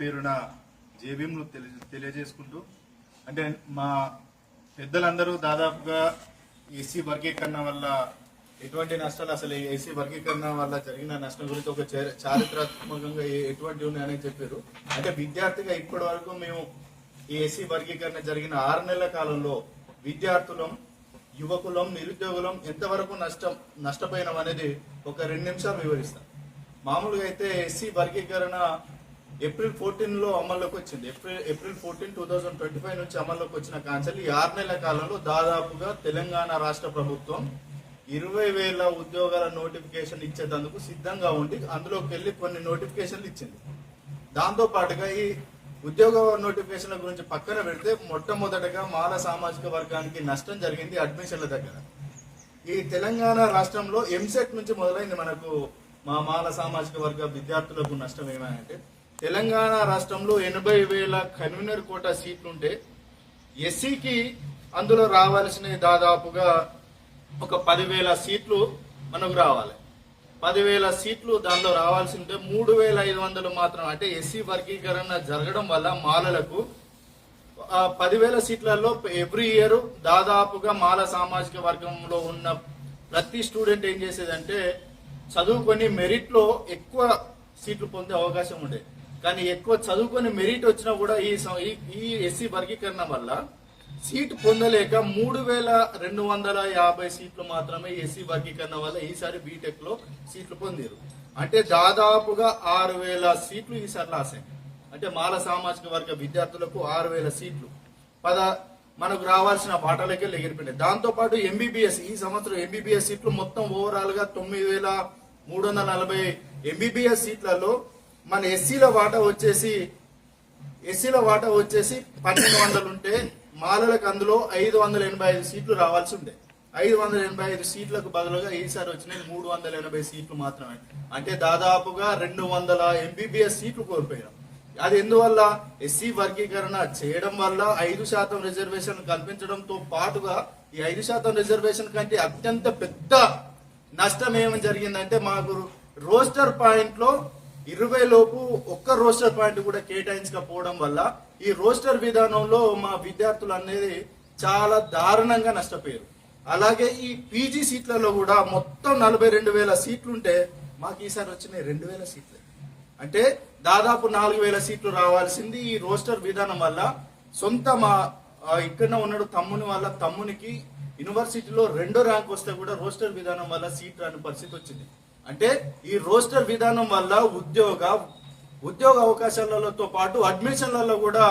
పేరున పేరు పేరున జేబీఎంలు తెలియజేసుకుంటూ అంటే మా పెద్దలందరూ దాదాపుగా ఎస్సీ వర్గీకరణ వల్ల ఎటువంటి నష్టాలు అసలు ఈ ఎస్సీ వర్గీకరణ వల్ల జరిగిన నష్టం గురించి ఒక చారిత్రాత్మకంగా ఎటువంటి ఉన్నాయని చెప్పారు. అంటే విద్యార్థిగా ఇప్పటి వరకు మేము ఈ ఎస్సీ వర్గీకరణ జరిగిన ఆరు నెలల కాలంలో విద్యార్థులం యువకులం నిరుద్యోగులం ఎంతవరకు నష్టం నష్టపోయినాం అనేది ఒక రెండు నిమిషాలు వివరిస్తాం మామూలుగా అయితే ఎస్సీ వర్గీకరణ ఏప్రిల్ ఫోర్టీన్లో అమల్లోకి వచ్చింది. April April fourteen two thousand twenty five నుంచి అమల్లోకి వచ్చిన కాన్సెల్ ఈ ఆరు నెలల కాలంలో దాదాపుగా తెలంగాణ రాష్ట్ర ప్రభుత్వం ఇరవై వేల ఉద్యోగాల నోటిఫికేషన్ ఇచ్చేటందుకు సిద్ధంగా ఉండి అందులోకి వెళ్ళి కొన్ని నోటిఫికేషన్లు ఇచ్చింది. దాంతో పాటుగా ఈ ఉద్యోగ నోటిఫికేషన్ల గురించి పక్కన పెడితే మొట్టమొదటగా మాల సామాజిక వర్గానికి నష్టం జరిగింది అడ్మిషన్ల దగ్గర. ఈ తెలంగాణ రాష్ట్రంలో ఎంసెట్ నుంచి మొదలైంది మనకు మా మాల సామాజిక వర్గ విద్యార్థులకు నష్టం ఏమైనా అంటే తెలంగాణ రాష్ట్రంలో ఎనభై వేల కన్వీనర్ కోటా సీట్లుంటే ఎస్సీకి అందులో రావాల్సిన దాదాపుగా ఒక పదివేల సీట్లు మనకు రావాలి. పదివేల సీట్లు దానిలో రావాల్సి ఉంటే మూడు వేల ఐదు వందలు మాత్రం. అంటే ఎస్సీ వర్గీకరణ జరగడం వల్ల మాలలకు పదివేల సీట్లలో ఎవ్రీ ఇయర్ దాదాపుగా మాల సామాజిక వర్గంలో ఉన్న ప్రతి స్టూడెంట్ ఏం చేసేదంటే చదువుకొని మెరిట్లో ఎక్కువ సీట్లు పొందే అవకాశం ఉండేది కానీ ఎక్కువ చదువుకొని మెరిట్ వచ్చినా కూడా ఈ ఈ- ఎస్సీ వర్గీకరణ వల్ల సీట్ పొందలేక మూడు వేల రెండు వందల యాభై సీట్లు మాత్రమే ఎస్సీ వర్గీకరణ వల్ల ఈసారి బీటెక్లో సీట్లు పొందారు. అంటే దాదాపుగా ఆరు వేల సీట్లు ఈసారి లాస్ అయ్యాయి అంటే మాల సామాజిక వర్గ విద్యార్థులకు ఆరు వేల సీట్లు. పద మనకు రావాల్సిన పాఠాలకే ఎగిరిపోయినాయి దాంతోపాటు ఎంబీబీఎస్ ఈ సంవత్సరం ఎంబీబీఎస్ సీట్లు మొత్తం ఓవరాల్గా తొమ్మిది వేల మూడు వందల నలభై ఎంబీబీఎస్ సీట్లలో మన ఎస్సీల వాటా వచ్చేసి ఎస్సీల వాటా వచ్చేసి పన్నెండు వందలు ఉంటే మాలలకు అందులో ఐదు వందల ఎనభై ఐదు సీట్లు రావాల్సి ఉండే. ఐదు వందల ఎనభై ఐదు సీట్లకు బదులుగా ఈసారి వచ్చినాయి మూడు వందల ఎనభై సీట్లు మాత్రమే. అంటే దాదాపుగా రెండు వందల ఎంబీబీఎస్ సీట్లు కోల్పోయాం అది ఎందువల్ల? ఎస్సీ వర్గీకరణ చేయడం వల్ల ఐదు శాతం రిజర్వేషన్ కల్పించడంతో పాటుగా ఈ ఐదు శాతం రిజర్వేషన్ కంటే అత్యంత పెద్ద నష్టం ఏమని జరిగిందంటే మాకు రోస్టర్ పాయింట్లో ఇరవై లోపు ఒక్క రోస్టర్ పాయింట్ కూడా కేటాయించకపోవడం వల్ల ఈ రోస్టర్ విధానంలో మా విద్యార్థులు అనేది చాలా దారుణంగా నష్టపోయారు. అలాగే ఈ పీజీ సీట్లలో కూడా మొత్తం నలభై రెండు వేల సీట్లుంటే మాకు ఈసారి వచ్చినాయి రెండు వేల సీట్లు. అంటే దాదాపు నాలుగు వేల సీట్లు రావాల్సింది ఈ రోస్టర్ విధానం వల్ల సొంత మా ఇక్కడ ఉన్నాడు తమ్ముని వల్ల తమ్మునికి యూనివర్సిటీలో రెండో ర్యాంక్ వస్తే కూడా రోస్టర్ విధానం వల్ల సీట్ రాని పరిస్థితి వచ్చింది. అంటే ఈ రోస్టర్ విధానం వల్ల ఉద్యోగ ఉద్యోగ అవకాశాలతో పాటు అడ్మిషన్లలో కూడా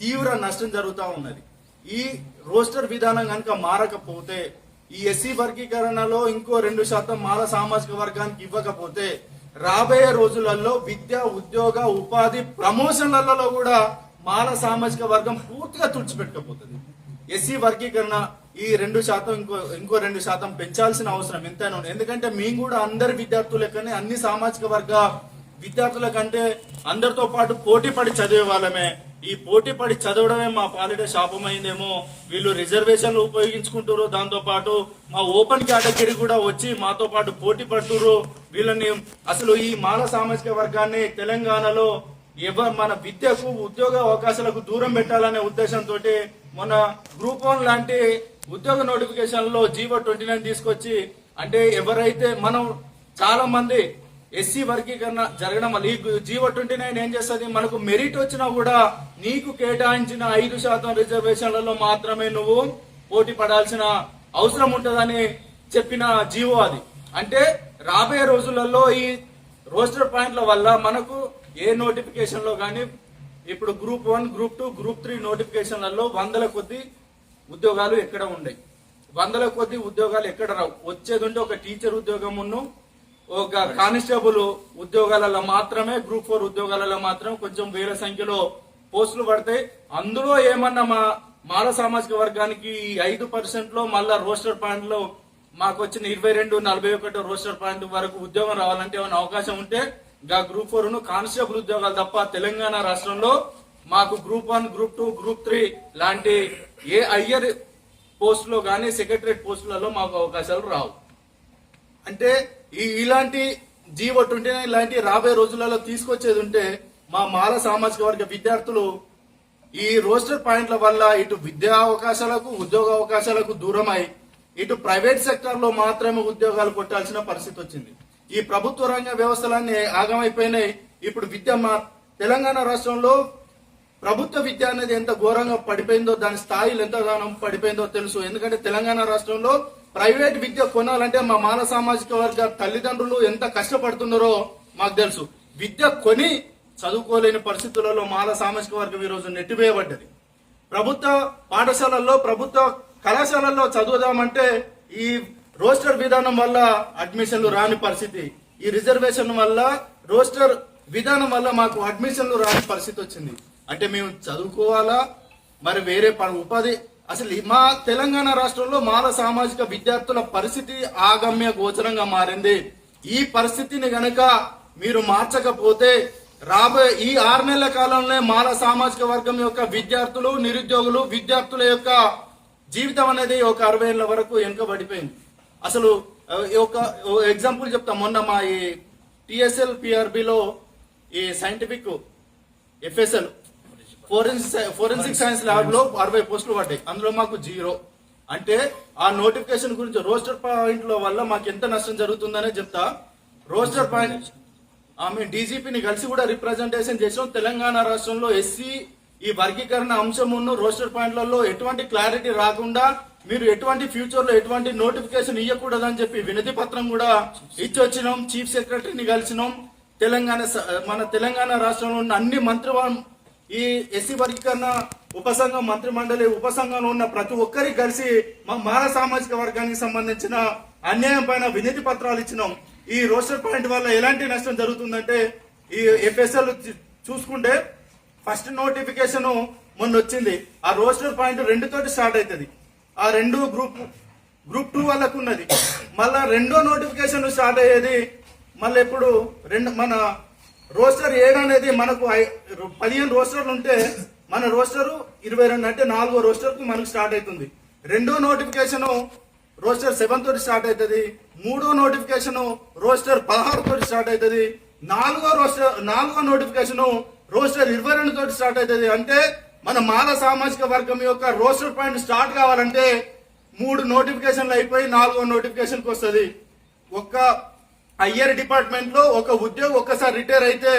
తీవ్ర నష్టం జరుగుతూ ఉన్నది. ఈ రోస్టర్ విధానం కనుక మారకపోతే ఈ ఎస్సీ వర్గీకరణలో ఇంకో రెండు శాతం మాల సామాజిక వర్గానికి ఇవ్వకపోతే రాబోయే రోజులలో విద్య ఉద్యోగ ఉపాధి ప్రమోషన్లలో కూడా మాల సామాజిక వర్గం పూర్తిగా తుడిచిపెట్టకపోతుంది ఎస్సీ వర్గీకరణ ఈ రెండు శాతం ఇంకో ఇంకో రెండు శాతం పెంచాల్సిన అవసరం ఎంతైనా ఉంది. ఎందుకంటే మేము కూడా అందరి విద్యార్థుల లెక్కనే అన్ని సామాజిక వర్గ విద్యార్థుల కంటే అందరితో పాటు పోటీ పడి చదివే వాళ్ళమే. ఈ పోటీ పడి చదవడమే మా పాలిట శాపమైందేమో. వీళ్ళు రిజర్వేషన్లు ఉపయోగించుకుంటారు దాంతో పాటు మా ఓపెన్ కేటగిరీ కూడా వచ్చి మాతో పాటు పోటీ పడుతురు వీళ్ళని అసలు ఈ మాల సామాజిక వర్గాన్ని తెలంగాణలో ఎవరు మన విద్యకు ఉద్యోగ అవకాశాలకు దూరం పెట్టాలనే ఉద్దేశంతో మన గ్రూప్ వన్ లాంటి ఉద్యోగ నోటిఫికేషన్లో జీవో ట్వంటీ నైన్ తీసుకొచ్చి అంటే ఎవరైతే మనం చాలా మంది ఎస్సీ వర్గీకరణ జరగడం వల్ల ఈ జీవో ట్వంటీ నైన్ ఏం చేస్తుంది? మనకు మెరిట్ వచ్చినా కూడా నీకు కేటాయించిన ఐదు శాతం రిజర్వేషన్లలో మాత్రమే నువ్వు పోటీ పడాల్సిన అవసరం ఉంటుందని చెప్పిన జీవో అది. అంటే రాబోయే రోజులలో ఈ రోస్టర్ పాయింట్ల వల్ల మనకు ఏ నోటిఫికేషన్లో కానీ ఇప్పుడు group one group two group three నోటిఫికేషన్లలో వందల కొద్ది ఉద్యోగాలు ఎక్కడ ఉన్నాయి వందల కొద్ది ఉద్యోగాలు ఎక్కడ రావు. వచ్చేది ఉంటే ఒక టీచర్ ఉద్యోగం ఉన్ను ఒక కానిస్టేబుల్ ఉద్యోగాలలో మాత్రమే గ్రూప్ ఫోర్ ఉద్యోగాలలో మాత్రం కొంచెం వేల సంఖ్యలో పోస్టులు పడతాయి. అందులో ఏమన్నా మా మాల సామాజిక వర్గానికి ఈ ఐదు పర్సెంట్లో మళ్ళా రోస్టర్ పాయింట్లో మాకు వచ్చిన ఇరవై రెండు నలభై ఒకటి రోస్టర్ పాయింట్ వరకు ఉద్యోగం రావాలంటే ఏమైనా అవకాశం ఉంటే గా గ్రూప్ ఫోర్ను కానిస్టేబుల్ ఉద్యోగాలు తప్ప తెలంగాణ రాష్ట్రంలో మాకు group one group two group three లాంటి ఏ హయ్యర్ పోస్టులో కానీ సెక్రటరేట్ పోస్టులలో మాకు అవకాశాలు రావు. అంటే ఈ ఇలాంటి జీవో ట్వంటీ నైన్ లాంటి రాబోయే రోజులలో తీసుకొచ్చేది ఉంటే మా మాల సామాజిక వర్గ విద్యార్థులు ఈ రోస్టర్ పాయింట్ల వల్ల ఇటు విద్యా అవకాశాలకు ఉద్యోగ అవకాశాలకు దూరమై ఇటు ప్రైవేట్ సెక్టర్లో మాత్రమే ఉద్యోగాలు కొట్టాల్సిన పరిస్థితి వచ్చింది. ఈ ప్రభుత్వ రంగ వ్యవస్థలన్నీ ఆగమైపోయినాయి. ఇప్పుడు విద్య మా తెలంగాణ రాష్ట్రంలో ప్రభుత్వ విద్య అనేది ఎంత ఘోరంగా పడిపోయిందో దాని స్థాయిలు ఎంతగానో పడిపోయిందో తెలుసు. ఎందుకంటే తెలంగాణ రాష్ట్రంలో ప్రైవేట్ విద్య కొనాలంటే మా మానవ సామాజిక వర్గ తల్లిదండ్రులు ఎంత కష్టపడుతున్నారో మాకు తెలుసు. విద్య కొని చదువుకోలేని పరిస్థితులలో మాల సామాజిక వర్గం ఈరోజు నెట్టివేయబడ్డది. ప్రభుత్వ పాఠశాలల్లో ప్రభుత్వ కళాశాలల్లో చదువుదామంటే ఈ రోస్టర్ విధానం వల్ల అడ్మిషన్లు రాని పరిస్థితి. ఈ రిజర్వేషన్ వల్ల రోస్టర్ విధానం వల్ల మాకు అడ్మిషన్లు రాని పరిస్థితి వచ్చింది. అంటే మేము చదువుకోవాలా? మరి వేరే ప- ఉపాధి? అసలు ఈ మా తెలంగాణ రాష్ట్రంలో మాల సామాజిక విద్యార్థుల పరిస్థితి ఆగమ్య గోచరంగా మారింది. ఈ పరిస్థితిని గనక మీరు మార్చకపోతే రాబోయే ఈ ఆరు నెలల కాలంలో మాల సామాజిక వర్గం యొక్క విద్యార్థులు నిరుద్యోగులు విద్యార్థుల యొక్క జీవితం అనేది ఒక అరవై ఏళ్ళ వరకు వెనుకబడిపోయింది. అసలు ఒక ఎగ్జాంపుల్ చెప్తా. మొన్న మా ఈ టిఎస్ఎల్ పిఆర్బిలో ఈ scientific FSL forensic forensic science ల్యాబ్లో అరవై పోస్టులు పడ్డాయి. అందులో మాకు జీరో. అంటే ఆ నోటిఫికేషన్ గురించి రోస్టర్ పాయింట్లో వల్ల మాకు ఎంత నష్టం జరుగుతుందనే చెప్తా. రోస్టర్ పాయింట్ ఆమె డీజీపీని కలిసి కూడా రిప్రజెంటేషన్ చేసాం తెలంగాణ రాష్ట్రంలో ఎస్సీ ఈ వర్గీకరణ అంశమును రోస్టర్ పాయింట్లలో ఎటువంటి క్లారిటీ రాకుండా మీరు ఎటువంటి ఫ్యూచర్లో ఎటువంటి నోటిఫికేషన్ ఇవ్వకూడదని చెప్పి వినతి పత్రం కూడా ఇచ్చి వచ్చినాం. చీఫ్ సెక్రటరీని కలిసినాం. తెలంగాణ మన తెలంగాణ రాష్ట్రంలో ఉన్న అన్ని మంత్రి ఈ ఎస్సీ వర్గీకరణ ఉపసంఘం మంత్రి మండలి ఉపసంఘంలో ఉన్న ప్రతి ఒక్కరికి కలిసి మా మాన సామాజిక వర్గానికి సంబంధించిన అన్యాయం పైన వినతి పత్రాలు ఇచ్చినాం. ఈ రోస్టర్ పాయింట్ వల్ల ఎలాంటి నష్టం జరుగుతుందంటే ఈ ఎఫ్ఎస్ఎల్ చూసుకుంటే ఫస్ట్ నోటిఫికేషన్ మొన్న వచ్చింది. ఆ రోస్టర్ పాయింట్ రెండు తోటి స్టార్ట్ అవుతుంది ఆ రెండు గ్రూప్ గ్రూప్ టూ వాళ్ళకు ఉన్నది. మళ్ళా రెండో నోటిఫికేషన్ స్టార్ట్ అయ్యేది మళ్ళీ ఇప్పుడు రెండు మన రోస్టర్ ఏడు అనేది మనకు ఐ- పదిహేను రోస్టర్లు ఉంటే మన రోస్టర్ ఇరవై రెండు అంటే నాలుగో రోస్టర్కు మనకు స్టార్ట్ అవుతుంది. రెండో నోటిఫికేషన్ రోస్టర్ సెవెన్ తోటి స్టార్ట్ అవుతుంది. మూడో నోటిఫికేషన్ రోస్టర్ పదహారు తోటి స్టార్ట్ అవుతుంది. నాలుగో రోస్టర్ నాలుగో నోటిఫికేషన్ రోస్టర్ ఇరవై రెండు తోటి స్టార్ట్ అవుతుంది. అంటే మన మాల సామాజిక వర్గం యొక్క రోస్టర్ పాయింట్ స్టార్ట్ కావాలంటే మూడు నోటిఫికేషన్లు అయిపోయి నాలుగో నోటిఫికేషన్కి వస్తుంది. ఒక్క హయ్యర్ డిపార్ట్మెంట్లో ఒక ఉద్యోగి ఒక్కసారి రిటైర్ అయితే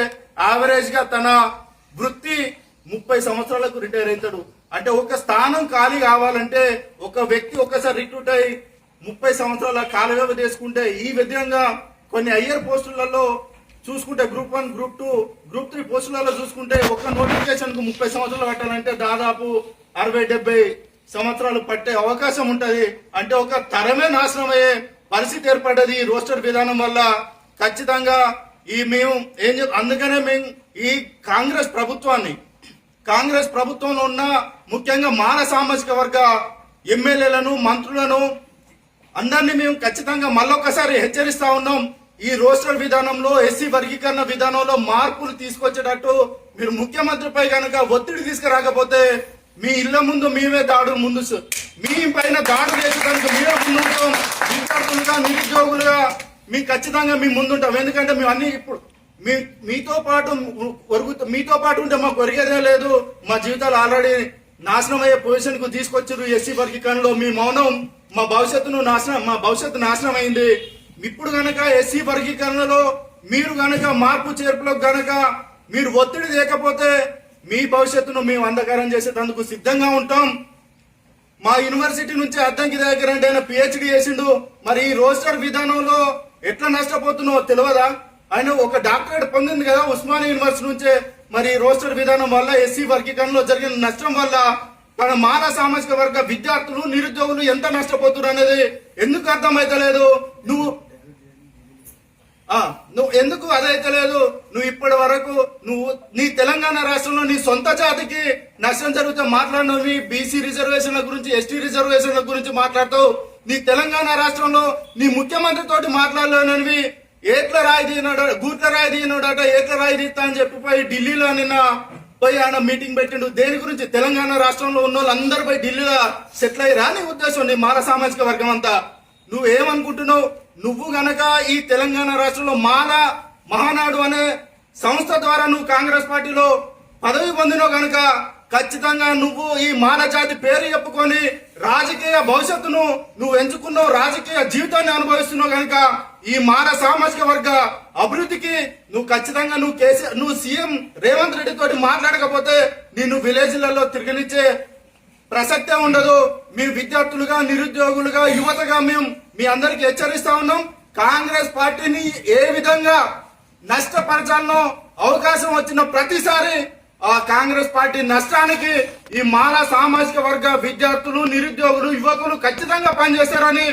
యావరేజ్గా తన వృత్తి ముప్పై సంవత్సరాలకు రిటైర్ అవుతాడు. అంటే ఒక స్థానం ఖాళీ కావాలంటే ఒక వ్యక్తి ఒక్కసారి రిక్రూట్ అయి ముప్పై సంవత్సరాల కాల వ్యవధి చేసుకుంటే ఈ విధంగా కొన్ని హయ్యర్ పోస్టులలో చూసుకుంటే group one group two group three పోస్టులలో చూసుకుంటే ఒక నోటిఫికేషన్కు ముప్పై సంవత్సరాలు పట్టాలంటే దాదాపు అరవై డెబ్బై సంవత్సరాలు పట్టే అవకాశం ఉంటది. అంటే ఒక తరమే నాశనం అయ్యే పరిస్థితి ఏర్పడ్డది ఈ రోస్టర్ విధానం వల్ల. ఖచ్చితంగా ఈ మేము ఏం చెప్ అందుకనే మేము ఈ కాంగ్రెస్ ప్రభుత్వాన్ని కాంగ్రెస్ ప్రభుత్వంలో ఉన్న ముఖ్యంగా మాన సామాజిక వర్గ ఎమ్మెల్యేలను మంత్రులను అందరినీ మేము ఖచ్చితంగా మళ్ళొకసారి హెచ్చరిస్తా ఉన్నాం. ఈ రోస్టర్ విధానంలో ఎస్సీ వర్గీకరణ విధానంలో మార్పులు తీసుకొచ్చేటట్టు మీరు ముఖ్యమంత్రిపై కనుక ఒత్తిడి తీసుకురాకపోతే మీ ఇళ్ళ ముందు మేమే దాడు ముందు మీ పైన దాడి చేసేదానికి మీరే ముందుంటాం. విద్యార్థులుగా నిరుద్యోగులుగా మీ ఖచ్చితంగా మీ ముందుంటాం. ఎందుకంటే మేము అన్ని ఇప్పుడు మీ మీతో పాటు ఒరుగు మీతో పాటు ఉంటే మాకు ఒరిగేదే లేదు. మా జీవితాలు ఆల్రెడీ నాశనం అయ్యే పొజిషన్కు తీసుకొచ్చారు ఎస్సీ వర్గీకరణలో. మీ మౌనం మా భవిష్యత్తును నాశనం మా భవిష్యత్తు నాశనం అయింది. ఇప్పుడు గనక ఎస్సీ వర్గీకరణలో మీరు గనక మార్పు చేర్పులకు గనక మీరు ఒత్తిడి లేకపోతే మీ భవిష్యత్తును మేము అంధకారం చేసేటందుకు సిద్ధంగా ఉంటాం. మా యూనివర్సిటీ నుంచి అద్దంకి దగ్గర అంటే ఆయన పిహెచ్డి చేసిండు. మరి ఈ రోస్టర్ విధానంలో ఎట్లా నష్టపోతున్నావో తెలియదా ఆయన ఒక డాక్టరేట్ పొందింది కదా ఉస్మానియా యూనివర్సిటీ నుంచే. మరి రోస్టర్ విధానం వల్ల ఎస్సీ వర్గీకరణలో జరిగిన నష్టం వల్ల మన మానవ సామాజిక వర్గ విద్యార్థులు నిరుద్యోగులు ఎంత నష్టపోతున్నారు అనేది ఎందుకు అర్థమైతలేదు? నువ్వు నువ్వు ఎందుకు అదైతలేదు నువ్వు ఇప్పటి వరకు నువ్వు నీ తెలంగాణ రాష్ట్రంలో నీ సొంత జాతికి నష్టం జరిగితే మాట్లాడినవి. నీ బీసీ రిజర్వేషన్ల గురించి ఎస్టీ రిజర్వేషన్ల గురించి మాట్లాడుతావు. నీ తెలంగాణ రాష్ట్రంలో నీ ముఖ్యమంత్రి తోటి మాట్లాడలేనివి ఏట్ల రాయి తీయనాడ గూట్ల రాయి తీయనాడట ఏట్ల రాయి తీస్తా అని చెప్పిపోయి ఢిల్లీలో నిన్న పోయి ఆడ మీటింగ్ పెట్టిండు. దేని గురించి? తెలంగాణ రాష్ట్రంలో ఉన్న వాళ్ళందరూ పోయి ఢిల్లీలో సెటిల్ అయ్యి రాని ఉద్దేశం నీ మాల సామాజిక వర్గం అంతా. నువ్వు ఏమనుకుంటున్నావు? నువ్వు గనక ఈ తెలంగాణ రాష్ట్రంలో మాల మహానాడు అనే సంస్థ ద్వారా నువ్వు కాంగ్రెస్ పార్టీలో పదవి పొందినవు గనక ఖచ్చితంగా నువ్వు ఈ మాల జాతి పేరు చెప్పుకొని రాజకీయ భవిష్యత్తును నువ్వు ఎంచుకున్నావు రాజకీయ జీవితాన్ని అనుభవిస్తున్నావు గనక ఈ మాల సామాజిక వర్గ అభివృద్ధికి నువ్వు ఖచ్చితంగా నువ్వు కేసీఆర్ నువ్వు సీఎం రేవంత్ రెడ్డి తోటి మాట్లాడకపోతే నేను విలేజ్లలో తిరగనిచ్చే ప్రసక్తే ఉండదు. మీ విద్యార్థులుగా నిరుద్యోగులుగా యువతగా మేము మీ అందరికి హెచ్చరిస్తా ఉన్నాం. కాంగ్రెస్ పార్టీని ఏ విధంగా నష్టపరచాలనో అవకాశం వచ్చిన ప్రతిసారి ఆ కాంగ్రెస్ పార్టీ నష్టానికి ఈ మాలా సామాజిక వర్గ విద్యార్థులు నిరుద్యోగులు యువకులు ఖచ్చితంగా పనిచేస్తారని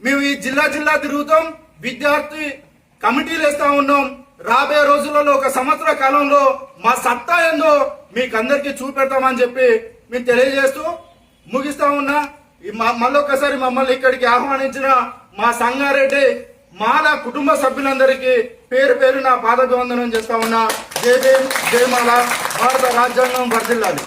మేము ఈ జిల్లా జిల్లా తిరుగుతాం. విద్యార్థి కమిటీలు వేస్తా ఉన్నాం. రాబోయే రోజులలో ఒక సంవత్సర కాలంలో మా సత్తా ఏందో మీకు అందరికీ చూపెడతామని చెప్పి మేము తెలియజేస్తూ ముగిస్తా ఉన్నా ఈ మ- మమ్మల్ని ఇక్కడికి ఆహ్వానించిన మా సంగారెడ్డి మాల కుటుంబ సభ్యులందరికీ పేరు పేరు నా పాదభివందనం చేస్తా ఉన్నా. జై భీమ్ జై మాల. భారత రాజ్యాంగం వర్ధిల్లాలి.